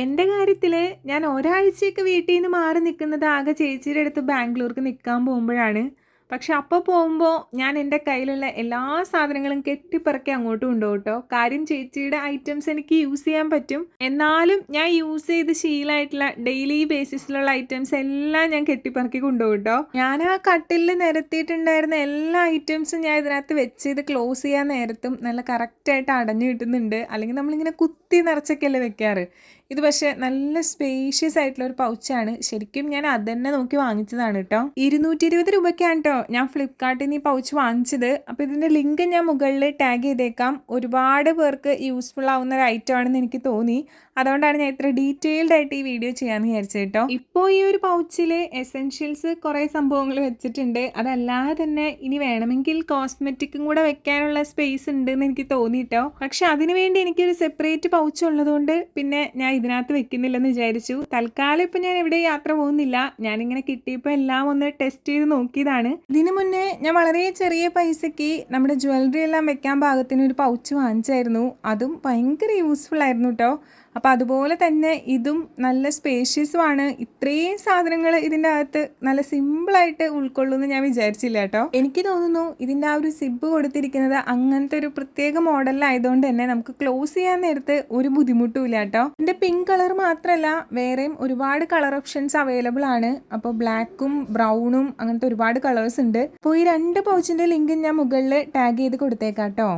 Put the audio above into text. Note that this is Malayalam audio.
എന്റെ കാര്യത്തിൽ ഞാൻ ഒരാഴ്ചയൊക്കെ വീട്ടിൽ നിന്ന് മാറി നിൽക്കുന്നത് ആകെ ചേച്ചിയുടെ അടുത്ത് ബാംഗ്ലൂർക്ക് നിൽക്കാൻ പോകുമ്പോഴാണ്. പക്ഷെ അപ്പോൾ പോകുമ്പോൾ ഞാൻ എന്റെ കയ്യിലുള്ള എല്ലാ സാധനങ്ങളും കെട്ടിപ്പറക്കി അങ്ങോട്ട് കൊണ്ടുപോകും കേട്ടോ. കാര്യം ചേച്ചിയുടെ ഐറ്റംസ് എനിക്ക് യൂസ് ചെയ്യാൻ പറ്റും. എന്നാലും ഞാൻ യൂസ് ചെയ്ത് ശീലമായിട്ടുള്ള ഡെയിലി ബേസിസിലുള്ള ഐറ്റംസ് എല്ലാം ഞാൻ കെട്ടിപ്പറക്കി കൊണ്ടുപോകും കേട്ടോ. ഞാൻ ആ കട്ടിലിൽ നിരത്തിയിട്ടുണ്ടായിരുന്ന എല്ലാ ഐറ്റംസും ഞാൻ ഇതിനകത്ത് വെച്ച് ഇത് ക്ലോസ് ചെയ്യാൻ നേരത്തും നല്ല കറക്റ്റായിട്ട് അടഞ്ഞു കിട്ടുന്നുണ്ട്. അല്ലെങ്കിൽ നമ്മളിങ്ങനെ കുത്തി നിറച്ചൊക്കെയല്ലേ വെക്കാറ്. ഇത് പക്ഷേ നല്ല സ്പേഷ്യസ് ആയിട്ടുള്ള ഒരു പൗച്ചാണ് ശരിക്കും ഞാൻ അത് തന്നെ നോക്കി വാങ്ങിച്ചതാണ് കേട്ടോ ഇരുന്നൂറ്റി ഇരുപത് രൂപയ്ക്കാണ് കേട്ടോ ഞാൻ ഫ്ലിപ്കാർട്ടിൽ നിന്ന് ഈ പൗച്ച് വാങ്ങിച്ചത്. അപ്പോൾ ഇതിന്റെ ലിങ്ക് ഞാൻ മുകളിൽ ടാഗ് ചെയ്തേക്കാം. ഒരുപാട് പേർക്ക് യൂസ്ഫുൾ ആവുന്ന ഒരു ഐറ്റം ആണെന്ന് എനിക്ക് തോന്നി. അതുകൊണ്ടാണ് ഞാൻ ഇത്ര ഡീറ്റെയിൽഡ് ആയിട്ട് ഈ വീഡിയോ ചെയ്യാമെന്ന് വിചാരിച്ചത് കേട്ടോ ഇപ്പോൾ ഈ ഒരു പൗച്ചിൽ എസെൻഷ്യൽസ് കുറേ സംഭവങ്ങൾ വെച്ചിട്ടുണ്ട്. അതല്ലാതെ തന്നെ ഇനി വേണമെങ്കിൽ കോസ്മെറ്റിക്കും കൂടെ വെക്കാനുള്ള സ്പേസ് ഉണ്ട് എന്ന് എനിക്ക് തോന്നിയിട്ടോ പക്ഷെ അതിനുവേണ്ടി എനിക്കൊരു സെപ്പറേറ്റ് പൗച്ച് ഉള്ളതുകൊണ്ട് പിന്നെ ഞാൻ ഇതിനകത്ത് വെക്കുന്നില്ലെന്ന് വിചാരിച്ചു. തൽക്കാലം ഇപ്പം ഞാൻ എവിടെ യാത്ര പോകുന്നില്ല. ഞാനിങ്ങനെ കിട്ടിയപ്പോൾ എല്ലാം ഒന്ന് ടെസ്റ്റ് ചെയ്ത് നോക്കിയതാണ്. ഇതിനു മുന്നേ ഞാൻ വളരെ ചെറിയ പൈസയ്ക്ക് നമ്മുടെ ജ്വല്ലറി എല്ലാം വെക്കാൻ പാകത്തിന് ഒരു പൗച്ച് വാങ്ങിച്ചായിരുന്നു. അതും ഭയങ്കര യൂസ്ഫുൾ ആയിരുന്നു കേട്ടോ അപ്പോൾ അതുപോലെ തന്നെ ഇതും നല്ല സ്പേഷ്യസുമാണ് ഇത്രയും സാധനങ്ങൾ ഇതിന്റെ അകത്ത് നല്ല സിമ്പിളായിട്ട് ഉൾക്കൊള്ളുമെന്ന് ഞാൻ വിചാരിച്ചില്ല കേട്ടോ എനിക്ക് തോന്നുന്നു ഇതിന്റെ ആ ഒരു സിബ് കൊടുത്തിരിക്കുന്നത് അങ്ങനത്തെ ഒരു പ്രത്യേക മോഡലിലായതുകൊണ്ട് തന്നെ നമുക്ക് ക്ലോസ് ചെയ്യാൻ നേരത്ത് ഒരു ബുദ്ധിമുട്ടും ഇല്ല കേട്ടോ ഇതിന്റെ പിങ്ക് കളർ മാത്രമല്ല വേറെയും ഒരുപാട് കളർ ഓപ്ഷൻസ് അവൈലബിൾ ആണ്. അപ്പോൾ ബ്ലാക്കും ബ്രൗണും അങ്ങനത്തെ ഒരുപാട് കളേഴ്സ് ഉണ്ട്. അപ്പോൾ ഈ രണ്ട് പൗച്ചിന്റെ ലിങ്ക് ഞാൻ മുകളിൽ ടാഗ് ചെയ്ത് കൊടുത്തേക്കാം കേട്ടോ